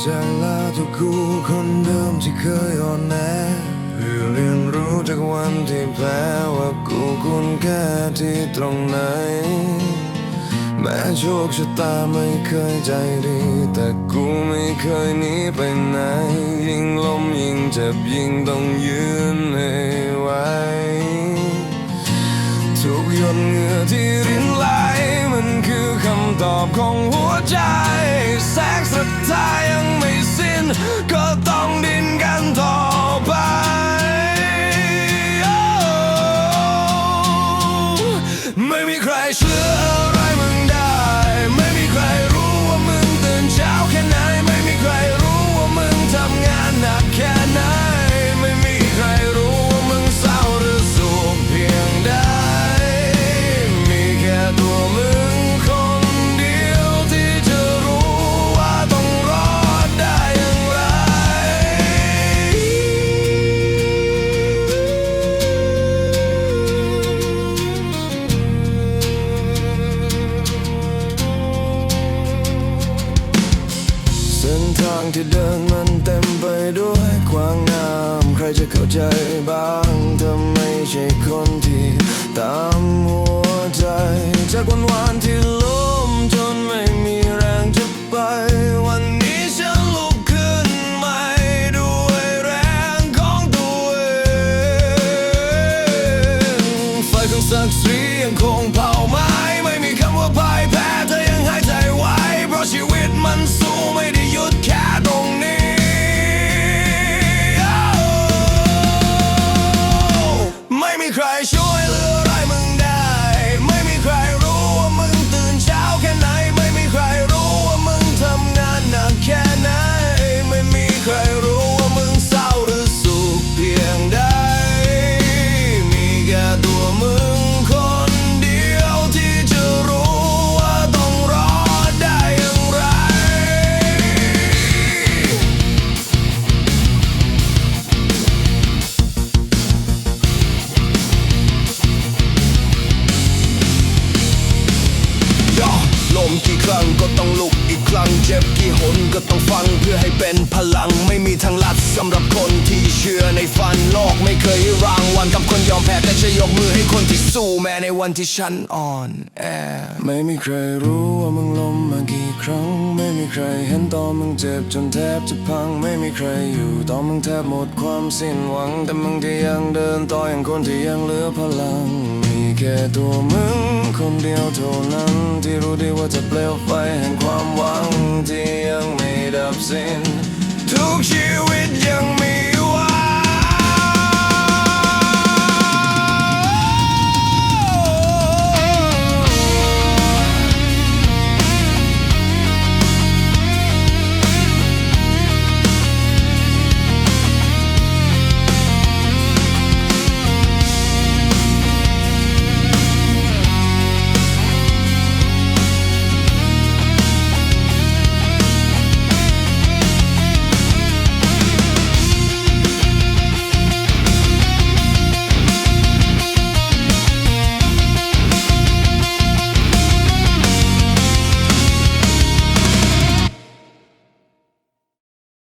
ใจแล้วทุกคู่คนเดิมที่เคยอ่อนแอเพื่อเรียนรู้จากวันที่แพ้ว่ากูคุณแค่ที่ตรงไหน แม้โชคชะตาไม่เคยใจดี แต่กูไม่เคยหนีไปไหน ยิ่งล้มยิ่งเจ็บยิ่งต้องยืนให้ไหวทุกหยดเหงื่อที่รินไหลำตอบของหัวใจ แสงสุดท้ายังไม่สิ้น ก็ต้องดิ้นกันต่อไป ไม่มีใครเชื่อ ทางที่เดินมันเต็มไปด้วยความงาม ใครจะเข้าใจบ้างถ้าไม่ใช่คนที่ตามหัวใจจากวันวานที่ ชื่อในฝันโลกไม่เคยให้รางวัลกับคนยอมแพ้แต่จะยกมือให้คนที่สู้แม้ในวันที่ฉันอ่อนแอไม่มีใครรู้ว่ามึงล้มมากี่ครั้ง ไม่มีใครเห็นตอนมึงเจ็บจนแทบจะพัง ไม่มีใครอยู่ตอนมึงแทบหมดความสิ้นหวัง แต่มึงก็ยังเดินต่ออย่างคนที่ยังเหลือพลัง มีแค่ตัวมึงคนเดียวเท่านั้น ที่รู้ดีว่าจะเปลวไฟแห่งความหวังที่ยังไม่ดับสิ้นทุกชีวิต